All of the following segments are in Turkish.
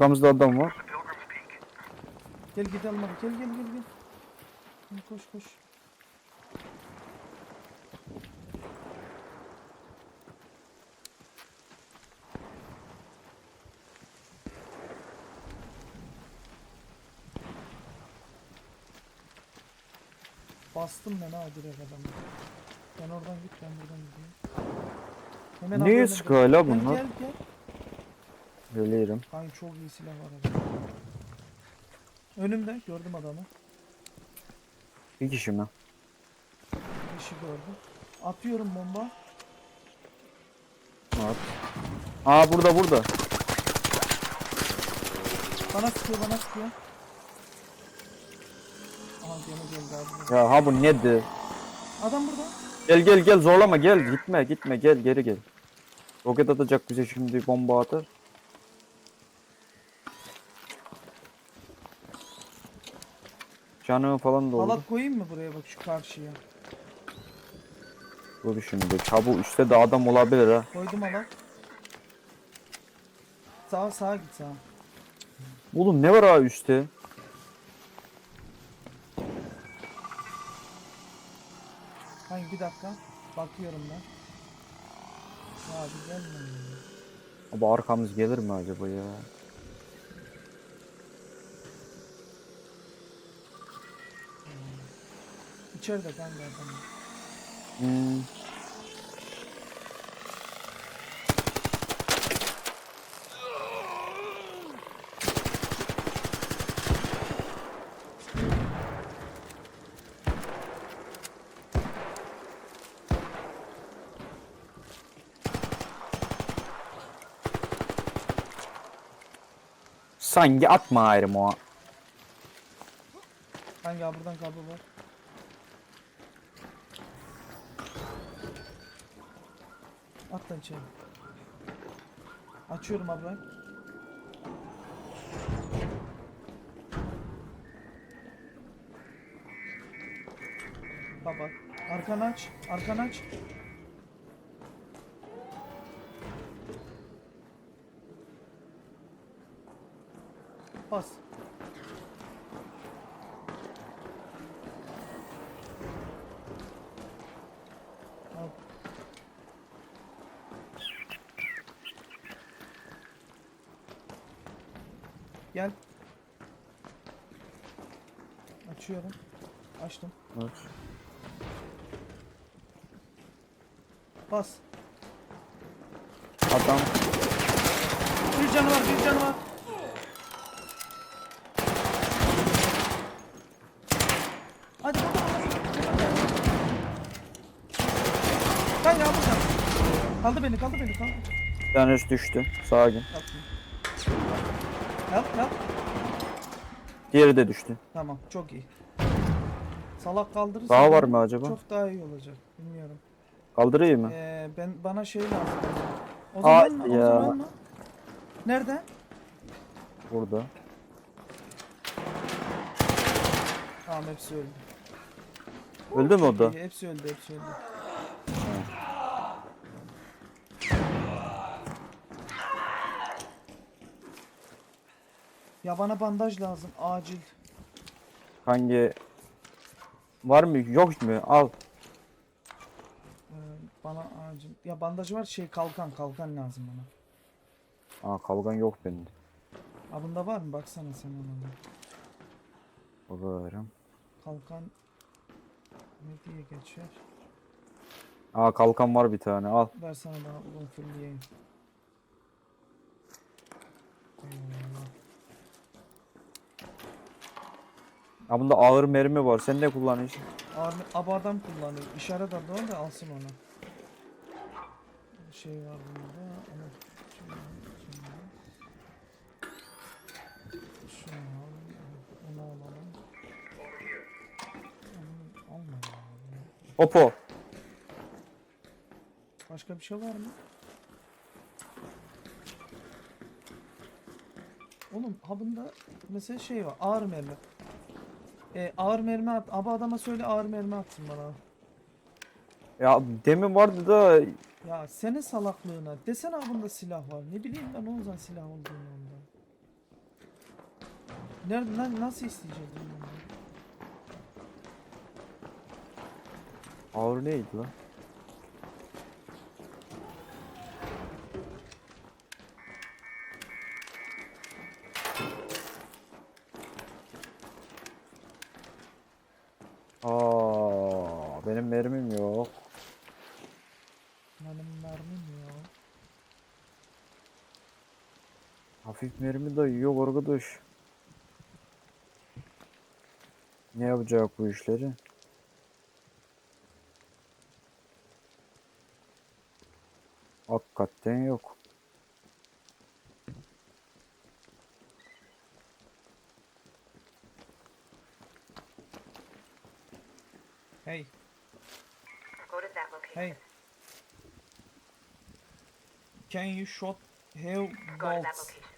arkamızda adam var. Gel gidelim hadi. Gel gel gel gel. Gel, Koş koş. Bastım ben ha direkt adamı. Sen oradan git ben buradan gideyim. Hemen Niye abi önümde. hala Gel, bunlar? Gel gel. Geliyorum. Kanka çok iyi silah var adamda. Önümde gördüm adamı. Bir kişi mi? Bir şey gördüm. Atıyorum bomba. At. Aa burada burada. Bana sıkıyor bana sıkıyor. Aha gene geldi abi. Ya ha bu nedir? Adam burada. Gel gel gel zorlama gel gitme gitme gel geri gel. Roket atacak bize şimdi bomba atar. Canı falan doldu. Halat koyayım mı buraya bak şu karşıya? Dur şimdi çabuk üstte de adam olabilir ha. Koydum halat. Sağa sağa git sağa. Oğlum ne var ha üstte? Hayır bir dakika. Bakıyorum ben. Abi gelme. Abi arkamız gelir mi acaba ya? İçeride kanka adam. Hmm. Sanki atma ayrım o. Hangi abi buradan kablo var? At lan içeri. Açıyorum ben. Baba. Arkanı aç. Arkanı aç. Bas. Al. Gel. Açıyorum. Açtım. Evet. Bas. Adam Bir canı var, bir canı var. Hadi bakalım. Gel ya buradan. Kaldı beni, kaldı beni, kaldı. bir tanesi düştü. Sağa gel. Yap, yap. Diğeri de düştü. Tamam, çok iyi. Salak kaldırırsa Daha var mı acaba? Çok daha iyi olacak. Bilmiyorum. Kaldırayım mı? Ee, ben bana şey lazım. O Aa, zaman mı? O ya. zaman mı? Nerede? Burada. Tamam hepsi öldü. Öldü mü o da? İyi, hepsi öldü, hepsi öldü. Ya bana bandaj lazım acil. Hangi var mı? Yok mu? Al. Ya bandaj var şey kalkan kalkan lazım bana. Aa kalgan yok bende. Ha bunda var mı? Baksana sen ona. Bakarım. Kalkan ne diye geçer? Aa kalkan var bir tane. Al. Ver sana bana uzun. Eyvallah. Ha bunda ağır mermi var. Sen ne kullanıyorsun? Abi adam kullanıyor. İşaret adı da alsın onu. Şey var bunda. Şunu. Onu alalım. Onu alma ya. Opo. Başka bir şey var mı? Oğlum ha bunda mesela şey var ağır mermi. E, ağır mermi at. Abi adama söyle ağır mermi atsın bana. Ya demin vardı da Ya senin salaklığına. Desene abi bunda silah var. Ne bileyim ben o zaman silah olduğunu ondan. Nerede lan nasıl isteyeceğiz bunu ağır neydi lan? Aa, benim mermim yok. Benim mermim ya. Hafif mermi de yok arkadaş. Ne yapacak bu işleri? Hakikaten yok. Hey Go to that location. hey. Can you shot that bolts?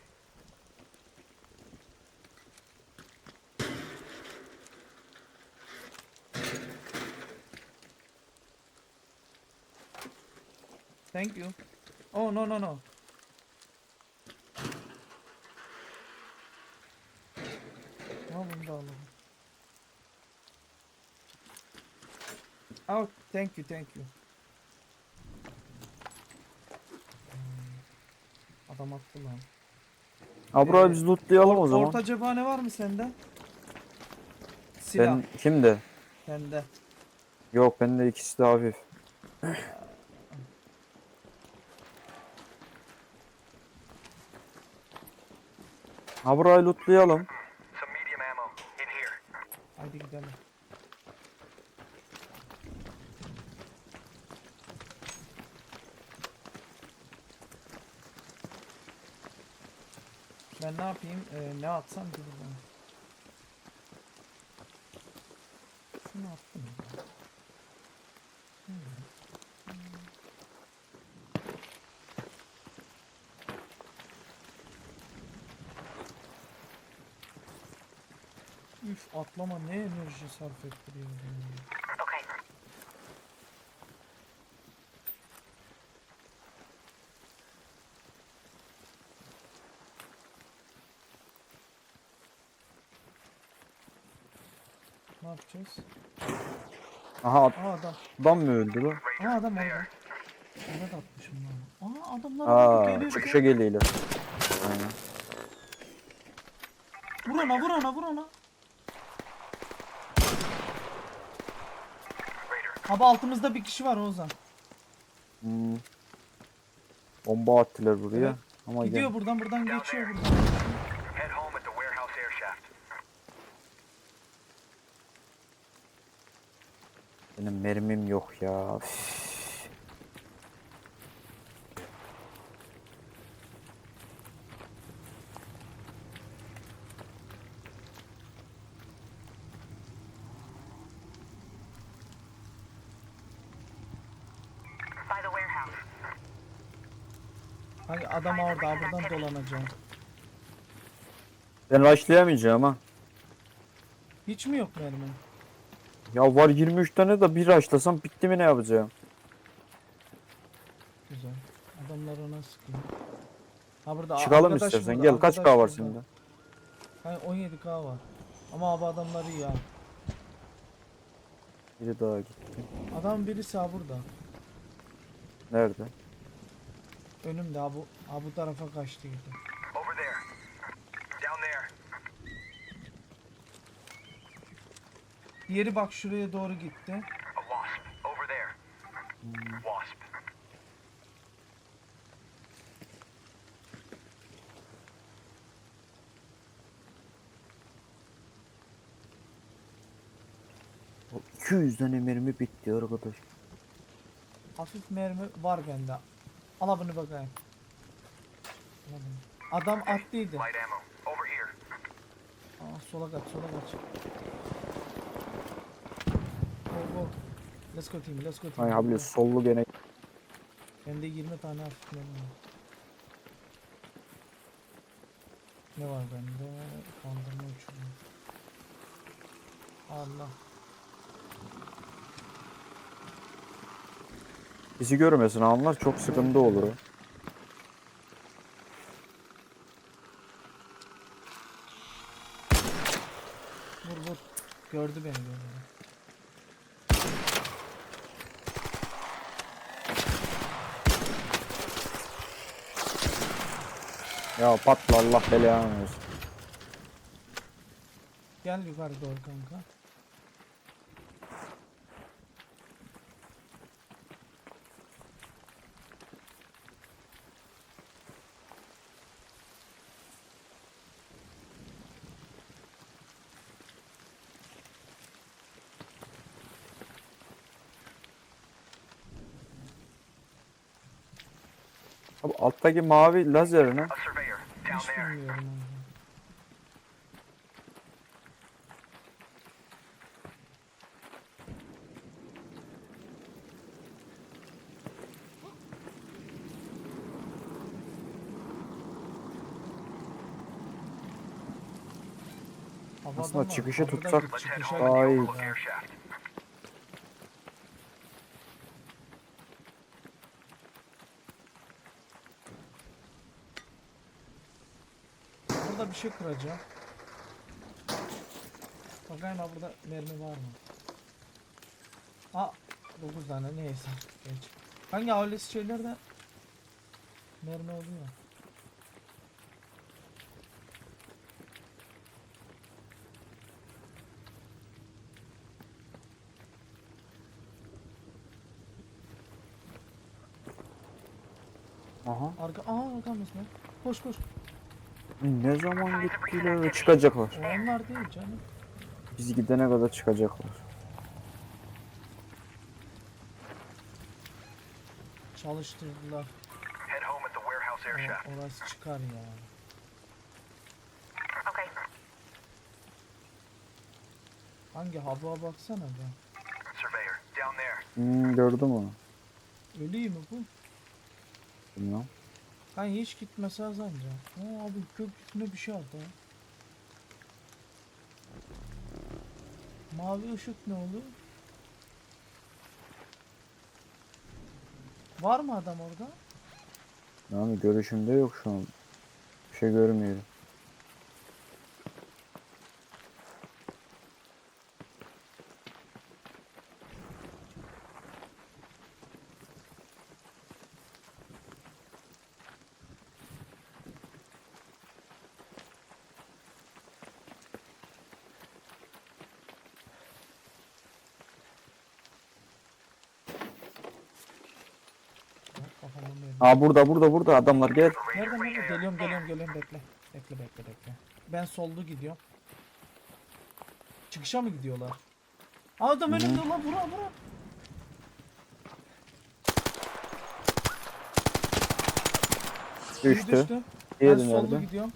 Thank you. Oh no no no. Bunu da alalım. Oh thank you thank you. Adam attı lan. Ha burayı Ee, biz lootlayalım o zaman. Orta cephane var mı sende? Silah. Ben kimde? Sende. Yok bende ikisi de hafif. Ha burayı lootlayalım. Haydi gidelim. Ben ne yapayım? Ee, ne atsam ki buradan? Şunu attım. ya. Üf atlama ne enerji sarf ettiriyor. Okay. Ne yapacağız? Aha Aa adam. adam mı öldü lan? Aa adam orada. Evet atmışım lan. Aa adamlar Aa orada geliyor. çıkışa geliyorlar. Aynen. Vur ona vur ona vur ona. Abi altımızda bir kişi var Ozan. Hmm. Bomba attılar buraya. Evet. Ama Gidiyor gel. buradan buradan geçiyor buradan. Benim mermim yok ya. Üf. Adam orada buradan dolanacağım. Ben rushlayamayacağım ha. Hiç mi yok mermi? Ya var 23 tane de bir rushlasam bitti mi ne yapacağım? Güzel. Adamlar ona sıkıyor. Ha burada Çıkalım arkadaş istersen burada, gel kaç arkadaş K var burada. sende? Hani 17k var. Ama abi adamları iyi ha. Biri daha gitti. Adam birisi ha burada. Nerede? Önümde ha bu, ha bu tarafa kaçtıydı. Over there. Down there. Diğeri bak şuraya doğru gitti. A wasp. Over there. Wasp. 200 tane mermi bitti arkadaş. Hafif mermi var bende. Al bunu bakayım. Adam attıydı. Light ammo. Over here. Aa, sola kaç, sola kaç. Go go. Let's go team, let's go team. Ay abi go. sollu gene. Bende 20 tane var. Ne var bende? Kandırma uçurumu. Allah. Bizi görmesin anlar çok sıkıntı olur. o. Vur vur. Gördü beni gördü. Ya patla Allah belanı versin. Gel yukarı doğru kanka. Abi alttaki mavi lazer ne? Hiç bilmiyorum abi. Aslında çıkışı tutsak Daha iyi. overlook air shaft. Burada bir şey kıracağım. Bakayım ha burada mermi var mı? Ha 9 tane neyse. Geç. Hangi ailesi şeylerde mermi oluyor? Aha. Arka aa arkamız mı? Koş koş. Ne zaman gittiler çıkacaklar. Onlar değil canım. Biz gidene kadar çıkacaklar. Çalıştırdılar. O- orası çıkar ya. Okay. Hangi hava baksana there. Hmm, gördün mü? Ölüyü mü bu? Bilmiyorum. Ben hiç gitmese az önce. Aa abi gökyüzüne bir şey aldı. Mavi ışık ne olur? Var mı adam orada? Yani görüşümde yok şu an. Bir şey görmüyorum. Bak, Aa burada burada burada adamlar gel. Nereden nereden? Geliyorum geliyorum geliyorum bekle. Bekle bekle bekle. Ben soldu gidiyorum. Çıkışa mı gidiyorlar? Aa, Adam önümde lan vura vura. Biri Düştü. Ben Diğeri soldu nerede? gidiyorum.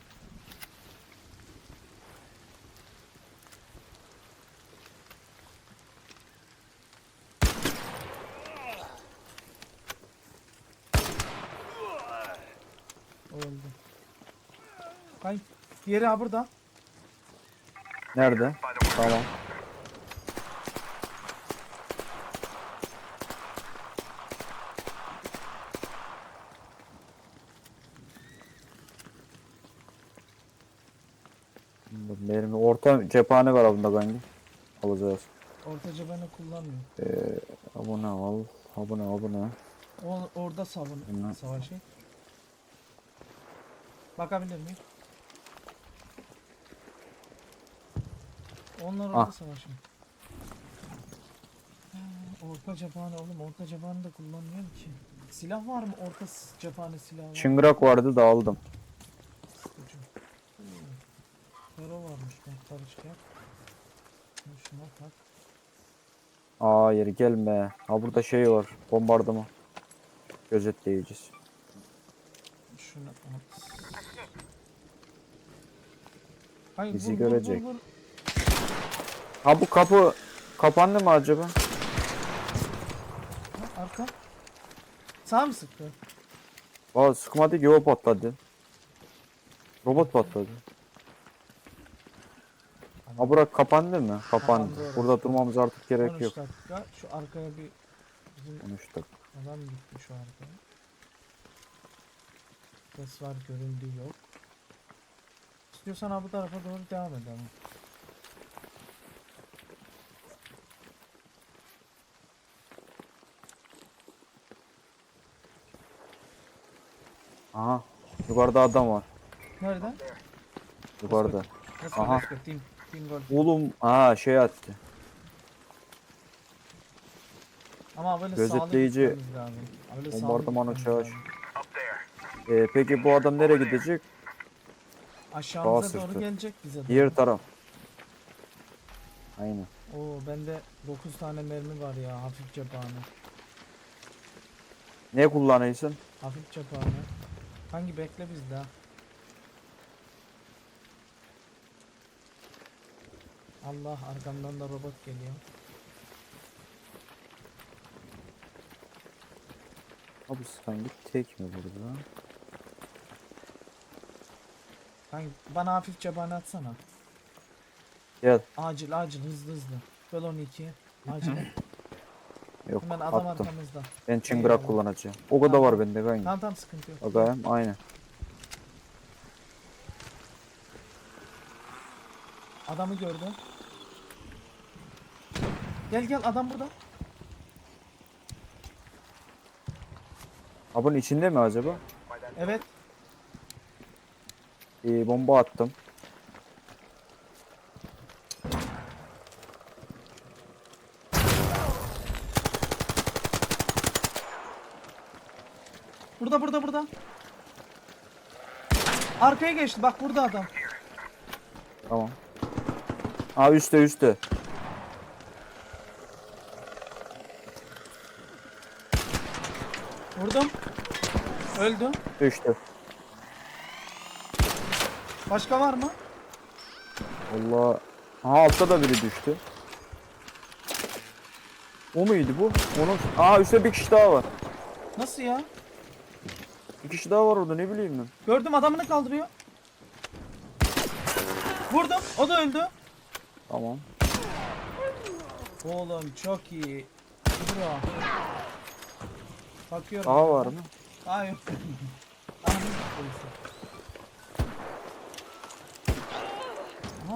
O öldü. Kay. Diğeri ha burada. Nerede? Tamam. Mermi orta cephane var bunda bence. Alacağız. Orta cebeni kullanmıyor. Ee, abone al. Abone abone. O, orada savun savaşı. Bakabilir miyim? Onlar orada Ah. savaşıyor. Ha, Orta cephane oğlum orta cephane de kullanmıyorum ki. Silah var mı? Orta s- cephane silahı var. Çıngırak vardı da aldım. Sıkıcı. Hmm. Karo varmış bak. Şunu Şuna tak. Hayır gelme. Ha burada şey var. Bombardıman. Gözetleyeceğiz. Şunu at. Hayır, Bizi görecek. Vur, vur. Ha bu kapı kapandı mı acaba? Ha, arka. Sağ mı sıktı? Aa sıkmadı ki o patladı. Robot patladı. Ha bura kapandı mı? Kapandı. Kapandı. Burada durmamız artık gerek 13 yok. dakika. Şu arkaya bir bizim 13 dakika. adam gitti şu arkaya. Ses var, göründü yok. İstiyorsan ha bu tarafa doğru devam edelim. Aha. Yukarıda adam var. Nerede? Yukarıda. Let's go, Aha. let's go. Team, team goal. Oğlum aa şey attı. Ama böyle Gözetleyici sağlı gitmemiz lazım. Böyle sağlı bombardıman gitmemiz uçağı. lazım. Ee, peki bu adam nereye gidecek? Aşağımıza Sağa doğru sırtı. gelecek bize. doğru. Diğer taraf. Aynen. Oo bende 9 tane mermi var ya hafif cephane. Ne kullanıyorsun? Hafif cephane. Hangi bekle bizde ha? Allah arkamdan da robot geliyor. Abi sanki tek mi burada? Hangi bana hafif cephane atsana. Gel. Acil acil hızlı hızlı. Böl 12. Acil. Yok Hemen adam attım. arkamızda. Ben çıngırak Eyvallah. kullanacağım. O kadar Tamam. var bende kanka. Tamam tamam sıkıntı yok. Bakayım aynen. Adamı gördüm. Gel gel adam burada. Ha bunun içinde mi acaba? Evet. Ee, bomba attım. Burada burada burada. Arkaya geçti. Bak burada adam. Tamam. Ha üstte üstte. Vurdum. Öldü. Düştü. Başka var mı? Allah. Aha altta da biri düştü. O muydu bu? Onun. Aa üstte bir kişi daha var. Nasıl ya? Bir kişi daha var orada ne bileyim ben. Gördüm adamını kaldırıyor. Vurdum. O da öldü. Tamam. Oğlum çok iyi. Bro. Bakıyorum. Daha var mı? Daha yok.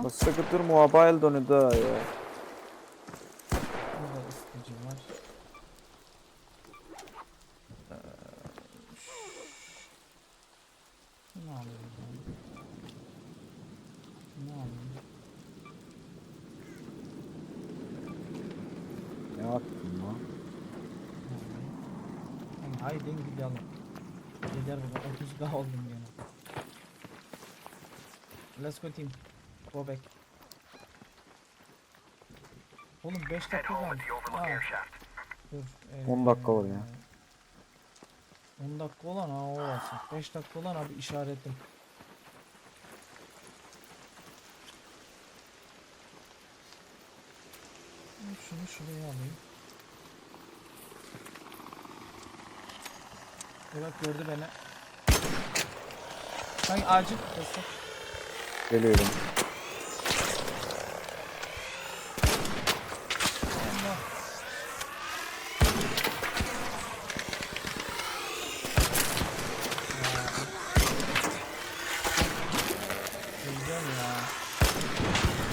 Bak sıkıntır mobile dönü da ya. Burada ısıtıcı var. Ee, şş. Ne alayım ben? Ne alayım? Ne yaptın lan? Ne alayım? Hani haydi gidelim. Gider 30 oldum gene. Let's go team. Go back. Oğlum 5 Head dakika overlook Aa. Dur. 10 dakika var ya. eee, 10 dakika olan ha o olsun. 5 dakika olan abi işaretim. Şunu şuraya alayım. Evet gördü beni. Hangi acil destek. Geliyorum.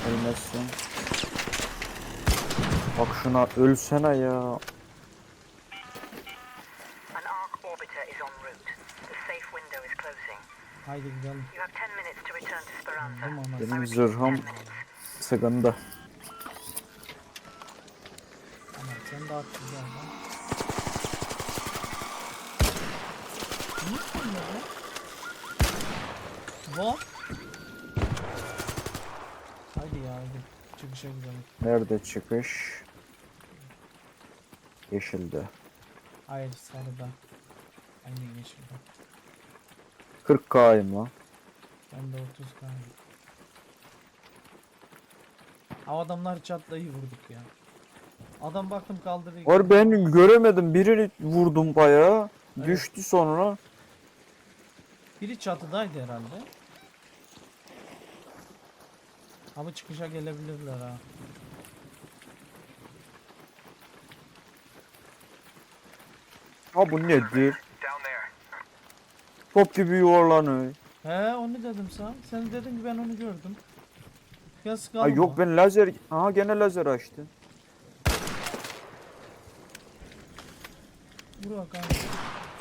Ölmezsin. Bak şuna ölsene ya. I Benim zırhım 10 minutes. sıkıntı. Tamam sen de at? What? Haydi ya haydi. Çıkışa gidelim. Nerede çıkış? Yeşilde. Hayır sarıda. Aynı yeşilde. 40k'yım lan. Ben de 30 tane. Ha adamlar çatlayı vurduk ya. Adam baktım kaldırıyor. Var ben göremedim. Birini vurdum bayağı. Evet. Düştü sonra. Biri çatıdaydı herhalde. Ama çıkışa gelebilirler ha. Ha bu nedir? Top gibi yuvarlanıyor. He onu dedim sana. Sen dedin ki ben onu gördüm. Ya sıkalım Ay yok ben lazer... Aha gene lazer açtı. Vur bakalım.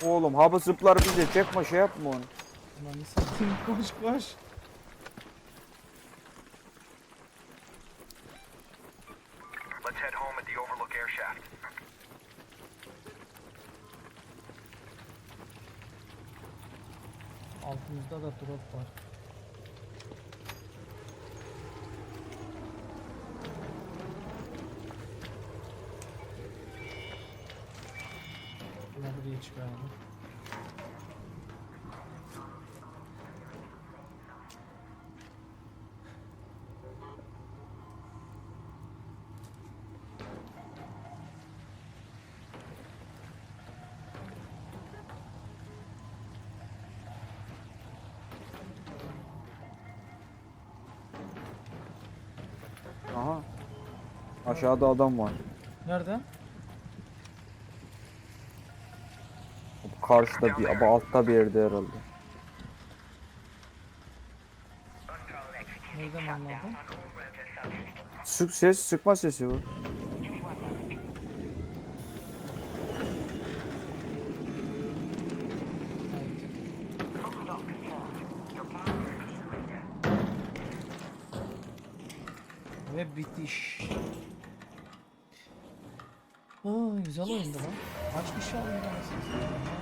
Oğlum hava zıplar bize çekme şey yapma onu. Lan satayım koş koş. Altımızda da drop var. Buna buraya çıkardım. Aşağıda adam var. Nerede? Karşıda bir ama altta bir yerde herhalde. Nereden anladın? Sık ses sıkma sesi var. Ve bitiş. Oo güzel oyundu lan. Kaç kişi aldı lan siz?